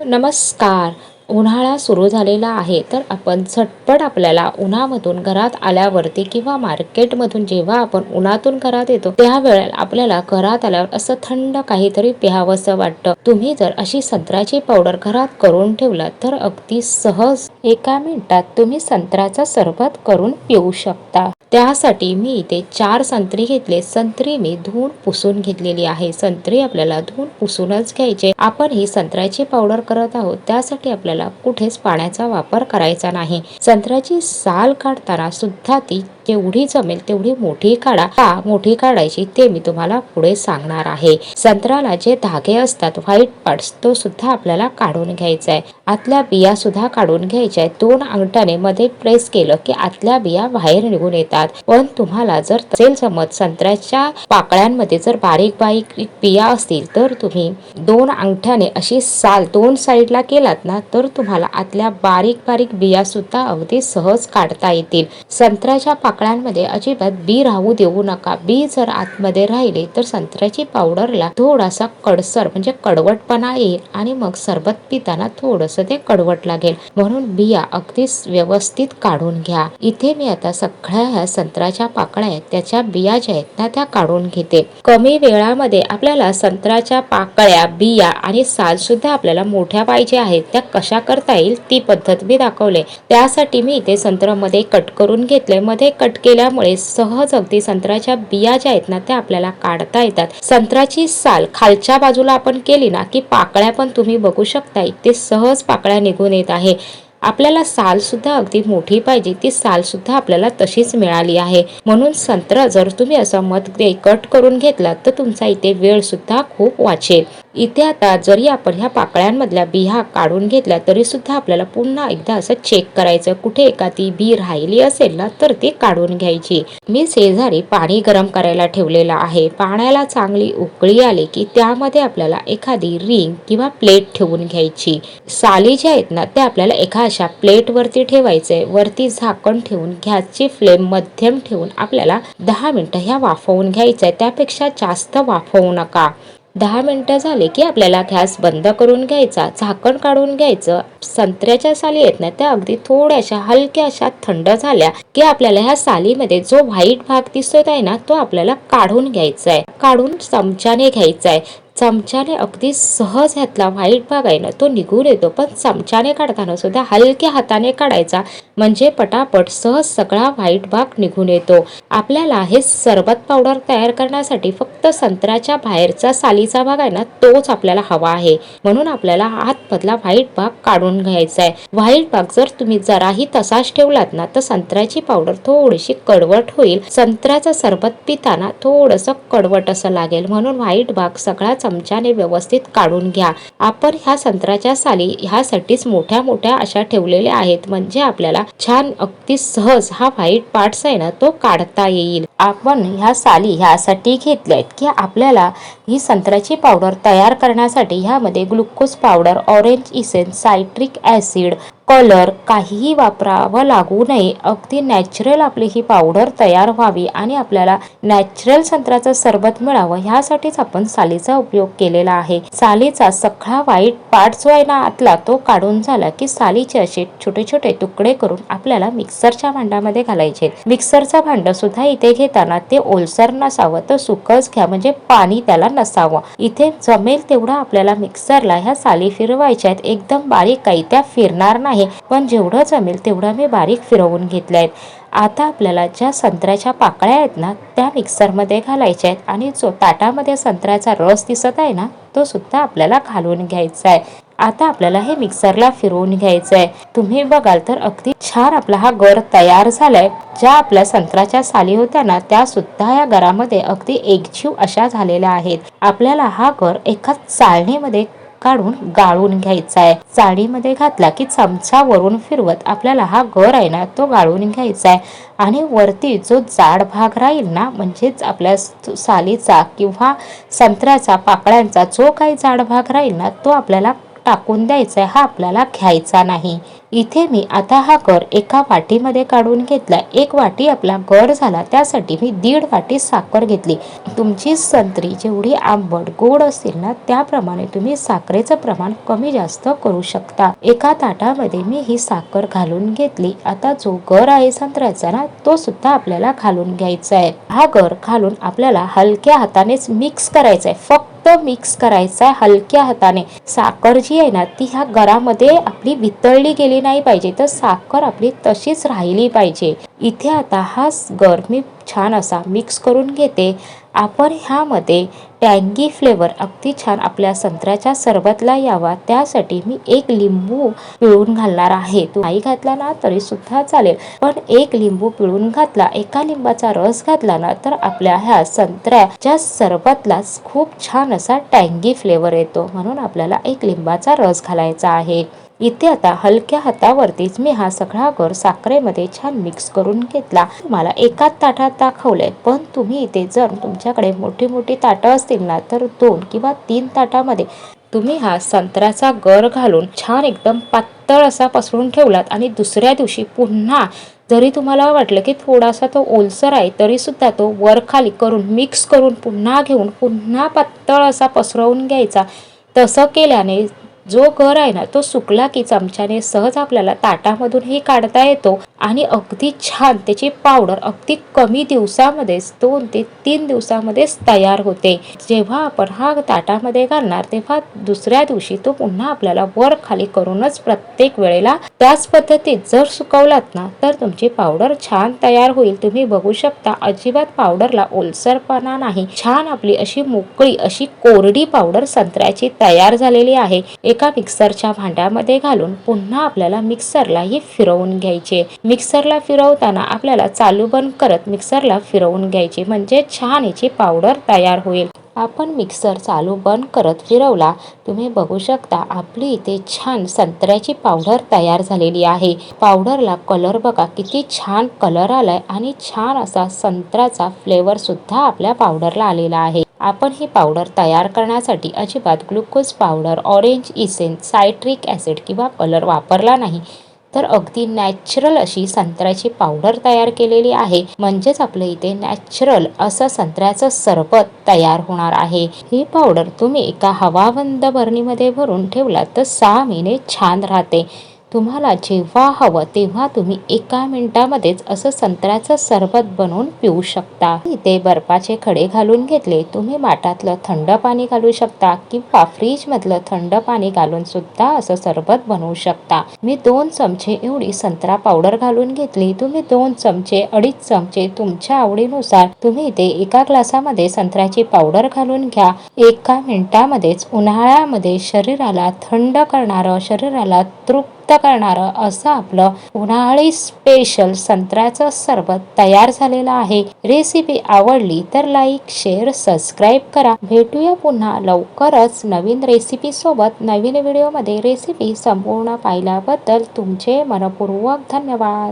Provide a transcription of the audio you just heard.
नमस्कार. उन्हाळा सुरू झालेला आहे. तर आपण झटपट आपल्याला उन्हामधून घरात आल्यावरती किंवा मार्केटमधून जेव्हा आपण उन्हातून घरात येतो त्यावेळेला आपल्याला घरात आल्यावर असं थंड काहीतरी प्यावंसं वाटतं. तुम्ही जर अशी संत्र्याची पावडर घरात करून ठेवला तर अगदी सहज एका मिनिटात तुम्ही संत्र्याचा सरबत करून पिऊ शकता. त्यासाठी मी इथे चार संत्री घेतले. संत्री मी धुवून पुसून घेतलेली आहे. संत्री आपल्याला धुवून पुसूनच घ्यायचे. आपण ही संत्र्याची पावडर करत आहोत. त्यासाठी आपल्याला कुठेच पाण्याचा वापर करायचा नाही. संत्र्याची साल काढताना सुद्धा ती जेवढी जमेल तेवढी मोठी काढा. का मोठी काढायची ते मी तुम्हाला पुढे सांगणार आहे. संत्राला जे धागे असतात व्हाईट पार्ट्स तो सुद्धा आपल्याला काढून घ्यायचा आहे. आतल्या बिया सुद्धा काढून घ्यायच्या आहेत. दोन अंगठाने मध्ये प्रेस केलं की आतल्या बिया बाहेर निघून येतात. पण तुम्हाला जर तसेल समज संत्र्याच्या पाकळ्यांमध्ये जर बारीक बारीक बिया असतील तर तुम्ही दोन अंगठ्याने अशी साल दोन साईडला केलात ना तर तुम्हाला आतल्या बारीक बारीक बिया सुद्धा अगदी सहज काढता येतील. संत्र्याच्या पाकळ्यांमध्ये अजिबात बी राहू देऊ नका. बी जर आतमध्ये राहिले तर संत्र्याची पावडरला थोडासा कडसर म्हणजे कडवटपणा येईल आणि मग सरबत पिताना थोडस ते कडवट लागेल. म्हणून बिया अगदी व्यवस्थित काढून घ्या. इथे मी आता सगळ्या ह्या संत्र्याच्या पाकळ्या आहेत त्याच्या बिया ज्या आहेत ना त्या काढून घेते. कमी वेळामध्ये आपल्याला संत्र्याच्या पाकळ्या बिया आणि साल सुद्धा आपल्याला मोठ्या पाहिजे आहेत. त्या कशा करता येईल ती पद्धत मी दाखवले. त्यासाठी मी इथे संत्रमध्ये कट करून घेतले मध्ये कट केल्यामुळे सहज अगदी संत्र्याच्या बिया ज्या आहेत ना त्या आपल्याला काढता येतात. संत्र्याची साल खालच्या बाजूला आपण केली ना की पाकळ्या पण तुम्ही बघू शकता इथे सहज पाकळ्या निघून येत आहे. आपल्याला साल सुद्धा अगदी मोठी पाहिजे ती साल सुद्धा आपल्याला तशीच मिळाली आहे. म्हणून संत्र जर तुम्ही असं मत कट करून घेतला तर तुमचा इथे वेळ सुद्धा खूप वाचेल. इथे आता जरी आपण ह्या पाकळ्यांमधल्या बिया काढून घेतल्या तरी सुद्धा आपल्याला पुन्हा एकदा असं चेक करायचं. कुठे एखादी बी राहिली असेल ना तर ती काढून घ्यायची. मी शेजारी पाणी गरम करायला ठेवलेलं आहे. पाण्याला चांगली उकळी आली की त्यामध्ये आपल्याला एखादी रिंग किंवा प्लेट ठेवून घ्यायची. साली ज्या आहेत ना त्या आपल्याला एका अशा प्लेट वरती ठेवायचे. वरती झाकण ठेवून गॅसची फ्लेम मध्यम ठेवून आपल्याला दहा मिनिटं ह्या वाफवून घ्यायच्या. त्यापेक्षा जास्त वाफवू नका. दहा मिनटं झाले की आपल्याला गॅस बंद करून घ्यायचा झाकण काढून घ्यायचं. संत्र्याच्या साली आहेत ना त्या अगदी थोड्याशा हलक्या अशा थंड झाल्या की आपल्याला ह्या सालीमध्ये जो व्हाईट भाग दिसत आहे ना तो आपल्याला काढून घ्यायचा आहे काढून चमच्याने घ्यायचा आहे चमच्याने अगदी सहज ह्यातला व्हाईट भाग आहे ना तो निघून येतो. पण चमच्याने काढताना सुद्धा हलक्या हाताने काढायचा. म्हणजे पटापट सहज सगळा व्हाईट भाग निघून येतो. आपल्याला हे सरबत पावडर तयार करण्यासाठी फक्त संत्र्याच्या बाहेरचा सालीचा भाग आहे ना तोच आपल्याला हवा आहे. म्हणून आपल्याला आतमधला व्हाईट भाग काढून घ्यायचा आहे. व्हाईट भाग जर तुम्ही जराही तसाच ठेवलात ना तर संत्र्याची पावडर थोडीशी कडवट होईल. संत्र्याचं सरबत पिताना थोडस कडवट असं लागेल. म्हणून व्हाईट भाग सगळा चमच्याने व्यवस्थित काढून घ्या. आपण ह्या संत्र्याच्या साली ह्यासाठीच मोठ्या मोठ्या अशा ठेवलेल्या आहेत. म्हणजे आपल्याला छान अगदी सहज हा व्हाईट पार्ट्स आहे ना तो काढता येईल. आपण ह्या साली ह्यासाठी घेतल्यात की आपल्याला ही संत्र्याची पावडर तयार करण्यासाठी ह्यामध्ये glucose powder orange essence citric acid colour काहीही वापरावं लागू नये. अगदी नॅचरल आपली ही पावडर तयार व्हावी आणि आपल्याला नॅचरल संत्र्याचं सरबत मिळावं ह्यासाठीच आपण सालीचा उपयोग केलेला आहे. सालीचा सगळा वाईट पार्ट जो आहे ना आतला तो काढून झाला की सालीचे असे छोटे छोटे तुकडे करून आपल्याला मिक्सरच्या भांड्यामध्ये घालायचे. मिक्सरचं भांड सुद्धा इथे घेताना ते ओलसर नसावं तर सुकच घ्या म्हणजे पाणी त्याला नसावं. इथे जमेल तेवढा आपल्याला मिक्सरला ह्या साली फिरवायच्या आहेत. एकदम बारीक काही त्या फिरणार नाही पण जेवढं जमेल तेवढं मी बारीक फिरवून घेतले आहेत आता आपल्याला ज्या संत्र्याच्या पाकळ्या आहेत ना त्या मिक्सरमध्ये घालायच्या आहेत आणि जो ताटामध्ये संत्र्याचा रस दिसत आहे ना तो सुद्धा आपल्याला घालून घ्यायचा आहे आता आपल्याला हे मिक्सरला फिरवून घ्यायचं आहे तुम्ही बघाल तर अगदी छान आपला हा गर तयार झालाय. ज्या आपल्या संत्र्याच्या साली होत्या ना त्या सुद्धा या घरामध्ये अगदी एकजीव अशा झालेल्या आहेत. आपल्याला हा गर एका चाळणीमध्ये काढून गाळून घ्यायचा आहे चाळीमध्ये घातला की चमचा वरून फिरवत आपल्याला हा गर आहे ना तो गाळून घ्यायचा आहे आणि वरती जो जाड भाग राहील ना म्हणजेच आपल्या सालीचा किंवा संत्र्याचा पाकळ्यांचा जो काही जाड भाग राहील ना तो आपल्याला टाकून द्यायचा आहे हा आपल्याला घ्यायचा नाही. इथे मी आता हा गर एका वाटीमध्ये काढून घेतला. एक वाटी आपला गर झाला. त्यासाठी मी दीड वाटी साखर घेतली. तुमची संत्री जेवढी आंबट गोड असतील ना त्याप्रमाणे तुम्ही साखरेचं प्रमाण कमी जास्त करू शकता. एका ताटामध्ये मी ही साखर घालून घेतली. आता जो गर आहे संत्र्याचा ना तो सुद्धा आपल्याला घालून घ्यायचा आहे. हा गर घालून आपल्याला हलक्या हातानेच मिक्स करायचा आहे. फक्त मिक्स करायचा आहे हलक्या हाताने. साखर जी आहे ना ती ह्या गरामध्ये आपली वितळली गेली नाही पाहिजे तर साखर आपली तशीच राहिली पाहिजे. इथे आता हा गर मी छान असा मिक्स करून घेते. आपण ह्यामध्ये टँगी फ्लेवर अगदी छान आपल्या संत्र्याच्या सरबतला यावा. त्यासाठी मी एक लिंबू पिळून घालणार आहे. तो नाही घातला ना तरी सुद्धा चालेल. पण एक लिंबू पिळून घातला एका लिंबाचा रस घातला ना तर आपल्या ह्या संत्र्याच्या सरबतला खूप छान असा टँगी फ्लेवर येतो. म्हणून आपल्याला एक लिंबाचा रस घालायचा आहे. इथे आता हलक्या हातावरतीच मी हा सगळा गर साखरेमध्ये छान मिक्स करून घेतला. तुम्हाला एकाच ताटात दाखवलंय पण तुम्ही इथे जर तुमच्याकडे मोठी मोठी ताटं असतील ना तर दोन किंवा तीन ताटामध्ये तुम्ही हा संत्र्याचा गर घालून छान एकदम पातळ असा पसरून ठेवलात आणि दुसऱ्या दिवशी पुन्हा जरी तुम्हाला वाटलं की थोडासा तो ओलसर आहे तरी सुद्धा तो वर खाली करून मिक्स करून पुन्हा घेऊन पुन्हा पातळ असा पसरवून घ्यायचा. तसं केल्याने जो गर आहे ना तो सुकला की चमच्याने सहज आपल्याला ताटामधूनही काढता येतो आणि अगदी छान त्याची पावडर अगदी कमी दिवसामध्येच दोन ते तीन दिवसामध्येच तयार होते. जेव्हा आपण हा ताटामध्ये घालणार तेव्हा दुसऱ्या दिवशी तो पुन्हा आपल्याला वर खाली करूनच प्रत्येक वेळेला त्याच पद्धतीत जर सुकवलात ना तर तुमची पावडर छान तयार होईल. तुम्ही बघू शकता अजिबात पावडरला ओलसरपणा नाही. छान आपली अशी मोकळी अशी कोरडी पावडर संत्र्याची तयार झालेली आहे. एक एका मिक्सरच्या भांड्यामध्ये घालून पुन्हा आपल्याला मिक्सरला ही फिरवून घ्यायचे. मिक्सरला फिरवताना आपल्याला चालू बंद करत मिक्सरला फिरवून घ्यायचे. म्हणजे छान याची पावडर तयार होईल. आपण मिक्सर चालू बंद करत फिरवला तुम्ही बघू शकता आपली इथे छान संत्र्याची पावडर तयार झालेली आहे. पावडरला कलर बघा किती छान कलर आलाय आणि छान असा संत्र्याचा फ्लेवर सुद्धा आपल्या पावडरला आलेला आहे. आपण ही पावडर तयार करण्यासाठी अजिबात glucose powder orange essence citric acid किंवा कलर वापरला नाही. तर अगदी नॅचरल अशी संत्र्याची पावडर तयार केलेली आहे. म्हणजेच आपलं इथे नॅचरल असं संत्र्याचं सरबत तयार होणार आहे. ही पावडर तुम्ही एका हवाबंद बरणीमध्ये भरून ठेवलात तर सहा महिने छान राहते. तुम्हाला जेव्हा हवं तेव्हा तुम्ही एका मिनिटामध्येच असं संत्र्याचं सरबत बनवून पिऊ शकता. इथे बर्फाचे खडे घालून घेतले. तुम्ही माठातलं थंड पाणी घालू शकता किंवा फ्रीजमधलं थंड पाणी घालून सुद्धा असं सरबत बनवू शकता. मी दोन चमचे एवढी संत्रा पावडर घालून घेतली. तुम्ही दोन चमचे अडीच चमचे तुमच्या आवडीनुसार तुम्ही इथे एका ग्लासामध्ये संत्र्याची पावडर घालून घ्या. एका मिनिटामध्येच उन्हाळ्यामध्ये शरीराला थंड करणारं शरीराला तृप्त करणारं असं आपलं उन्हाळी स्पेशल संत्र्याचं सरबत तयार झालेलं आहे. रेसिपी आवडली तर लाईक शेअर सबस्क्राईब करा. भेटूया पुन्हा लवकरच नवीन रेसिपी सोबत नवीन व्हिडिओमध्ये रेसिपी संपूर्ण पाहिल्याबद्दल तुमचे मनपूर्वक धन्यवाद.